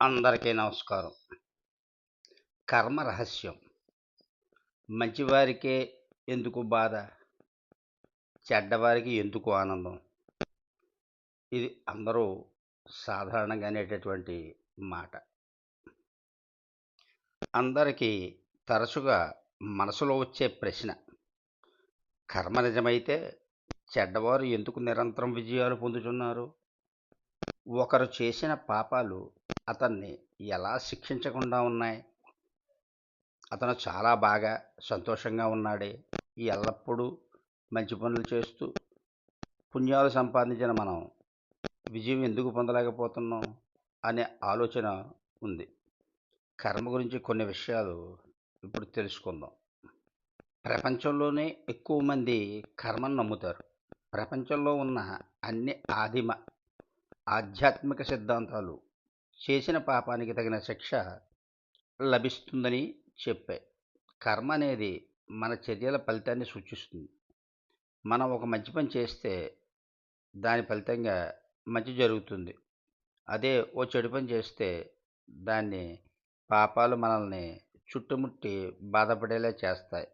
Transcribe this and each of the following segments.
అందరికీ నమస్కారం. కర్మ రహస్యం. మంచివారికే ఎందుకు బాధ? చెడ్డవారికి ఎందుకు ఆనందం? ఇది అందరూ సాధారణంగా అనేటటువంటి మాట. అందరికీ తరచుగా మనసులో వచ్చే ప్రశ్న కర్మ నిజమైతే చెడ్డవారు ఎందుకు నిరంతరం విజయాలు పొందుతున్నారు ఒకరు చేసిన పాపాలు అతన్ని ఎలా శిక్షించకుండా ఉన్నాయి? అతను చాలా బాగా సంతోషంగా ఉన్నాడే. ఎల్లప్పుడూ మంచి పనులు చేస్తూ పుణ్యాలు సంపాదించిన మనం విజయం ఎందుకు పొందలేకపోతున్నాం? అనే ఆలోచన ఉంది. కర్మ గురించి కొన్ని విషయాలు ఇప్పుడు తెలుసుకుందాం. ప్రపంచంలోనే ఎక్కువ మంది కర్మను నమ్ముతారు. ప్రపంచంలో ఉన్న అన్ని ఆదిమ ఆధ్యాత్మిక సిద్ధాంతాలు చేసిన పాపానికి తగిన శిక్ష లభిస్తుందని చెప్పాయి కర్మ అనేది మన చర్యల ఫలితాన్ని సూచిస్తుంది. మనం ఒక మంచి పని చేస్తే దాని ఫలితంగా మంచి జరుగుతుంది. అదే ఓ చెడు పని చేస్తే దాన్ని పాపాలు మనల్ని చుట్టుముట్టి బాధపడేలా చేస్తాయి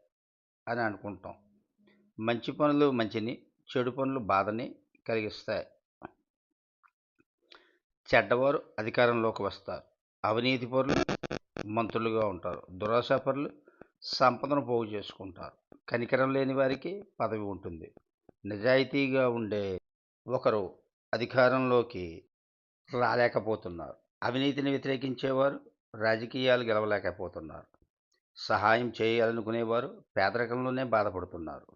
అని అనుకుంటాం. మంచి పనులు మంచిని చెడు పనులు బాధని కలిగిస్తాయి. చెడ్డవారు అధికారంలోకి వస్తారు. అవినీతి పరులు మంత్రులుగా ఉంటారు. దురాశాపరులు సంపదను పోగు చేసుకుంటారు. కనికరం లేని వారికి పదవి ఉంటుంది. నిజాయితీగా ఉండే ఒకరు అధికారంలోకి రాలేకపోతున్నారు. అవినీతిని వ్యతిరేకించేవారు రాజకీయాలు గెలవలేకపోతున్నారు. సహాయం చేయాలనుకునేవారు పేదరికంలోనే బాధపడుతున్నారు.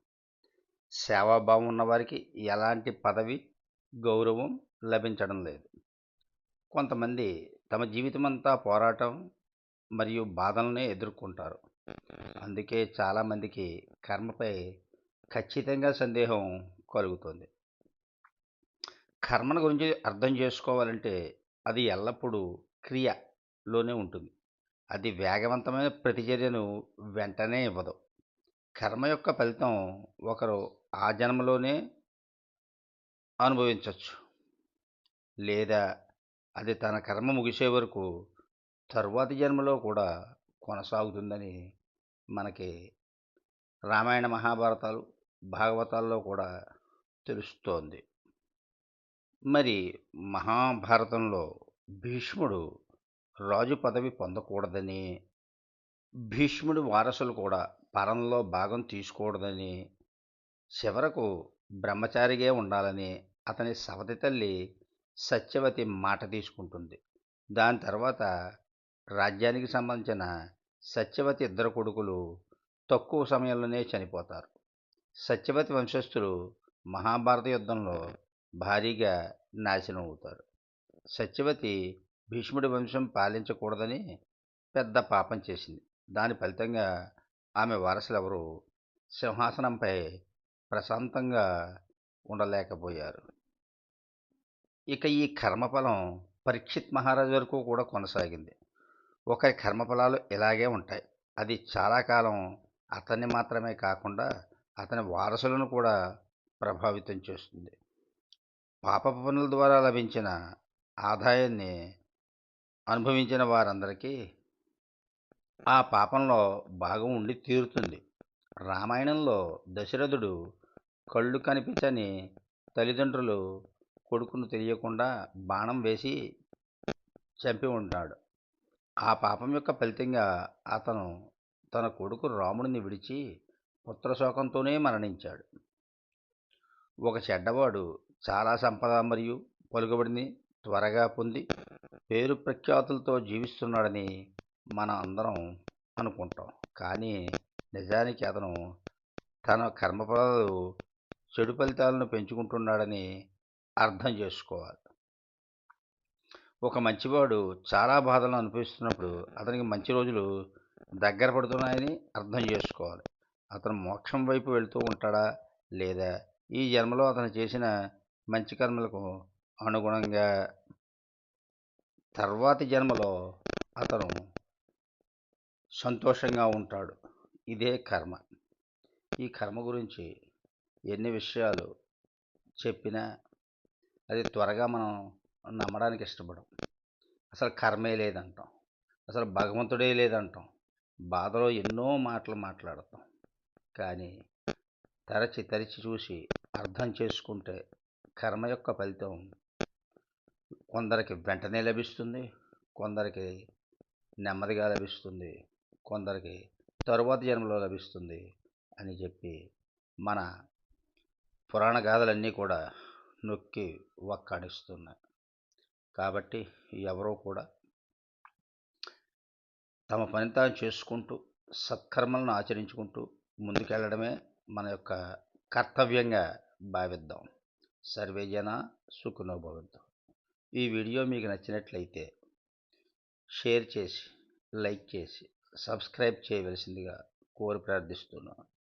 సేవాభావం ఉన్నవారికి ఎలాంటి పదవి గౌరవం లభించడం లేదు. కొంతమంది తమ జీవితమంతా పోరాటం మరియు బాధలనే ఎదుర్కొంటారు. అందుకే చాలామందికి కర్మపై ఖచ్చితంగా సందేహం కలుగుతుంది. కర్మను గురించి అర్థం చేసుకోవాలంటే అది ఎల్లప్పుడూ క్రియలోనే ఉంటుంది. అది వేగవంతమైన ప్రతిచర్యను వెంటనే ఇవ్వదు. కర్మ యొక్క ఫలితం ఒకరు ఆ జన్మలోనే అనుభవించవచ్చు లేదా అది తన కర్మ ముగిసే వరకు తరువాతి జన్మలో కూడా కొనసాగుతుందని మనకి రామాయణ మహాభారతాలు భాగవతాల్లో కూడా తెలుస్తోంది. మరి మహాభారతంలో భీష్ముడు రాజు పదవి పొందకూడదని భీష్ముడి వారసులు కూడా పరంలో భాగం తీసుకోకూడదని చివరకు బ్రహ్మచారిగా ఉండాలని అతని సవతి తల్లి సత్యవతి మాట తీసుకుంటుంది. దాని తర్వాత రాజ్యానికి సంబంధించిన సత్యవతి ఇద్దరు కొడుకులు తక్కువ సమయంలోనే చనిపోతారు. సత్యవతి వంశస్థులు మహాభారత యుద్ధంలో భారీగా నాశనం అవుతారు. సత్యవతి భీష్ముడి వంశం పాలించకూడదని పెద్ద పాపం చేసింది. దాని ఫలితంగా ఆమె వారసులు ఎవరు సింహాసనంపై ప్రశాంతంగా ఉండలేకపోయారు. ఇక ఈ కర్మఫలం పరీక్షిత్ మహారాజు వరకు కూడా కొనసాగింది. ఒకరి కర్మఫలాలు ఇలాగే ఉంటాయి. అది చాలా కాలం అతన్ని మాత్రమే కాకుండా అతని వారసులను కూడా ప్రభావితం చేస్తుంది. పాప పనుల ద్వారా లభించిన ఆదాయాన్ని అనుభవించిన వారందరికీ ఆ పాపంలో భాగం ఉండి తీరుతుంది. రామాయణంలో దశరథుడు కళ్ళు కనిపించని తల్లిదండ్రులు కొడుకును తెలియకుండా బాణం వేసి చంపి ఉంటాడు. ఆ పాపం యొక్క ఫలితంగా అతను తన కొడుకు రాముడిని విడిచి పుత్రశోకంతోనే మరణించాడు. ఒక చెడ్డవాడు చాలా సంపద మరియు పలుకుబడిని త్వరగా పొంది పేరు ప్రఖ్యాతులతో జీవిస్తున్నాడని మన అందరం అనుకుంటాం. కానీ నిజానికి అతను తన కర్మఫలాలు చెడు ఫలితాలను పెంచుకుంటున్నాడని అర్థం చేసుకోవాలి. ఒక మంచివాడు చాలా బాధలను అనుభవిస్తున్నప్పుడు అతనికి మంచి రోజులు దగ్గర పడుతున్నాయని అర్థం చేసుకోవాలి. అతను మోక్షం వైపు వెళుతూ ఉంటాడా లేదా? ఈ జన్మలో అతను చేసిన మంచి కర్మలకు అనుగుణంగా తర్వాతి జన్మలో అతను సంతోషంగా ఉంటాడు. ఇదే కర్మ. ఈ కర్మ గురించి ఎన్ని విషయాలు చెప్పినా అది త్వరగా మనం నమ్మడానికి ఇష్టపడం. అసలు కర్మే లేదంటాం. అసలు భగవంతుడే లేదంటాం. బాధలో ఎన్నో మాటలు మాట్లాడతాం. కానీ తరచి తరచి చూసి అర్థం చేసుకుంటే కర్మ యొక్క ఫలితం కొందరికి వెంటనే లభిస్తుంది. కొందరికి నెమ్మదిగా లభిస్తుంది. కొందరికి తరువాత జన్మలో లభిస్తుంది అని చెప్పి మన పురాణ గాథలన్నీ కూడా నొక్కి ఒక్కాడిస్తున్నాయి కాబట్టి ఎవరో కూడా తమ పని తాను చేసుకుంటూ సత్కర్మలను ఆచరించుకుంటూ ముందుకెళ్ళడమే మన యొక్క కర్తవ్యంగా భావిద్దాం. సర్వే జన సుఖనో ఈ వీడియో మీకు నచ్చినట్లయితే షేర్ చేసి లైక్ చేసి సబ్స్క్రైబ్ చేయవలసిందిగా కోరి ప్రార్థిస్తున్నాను.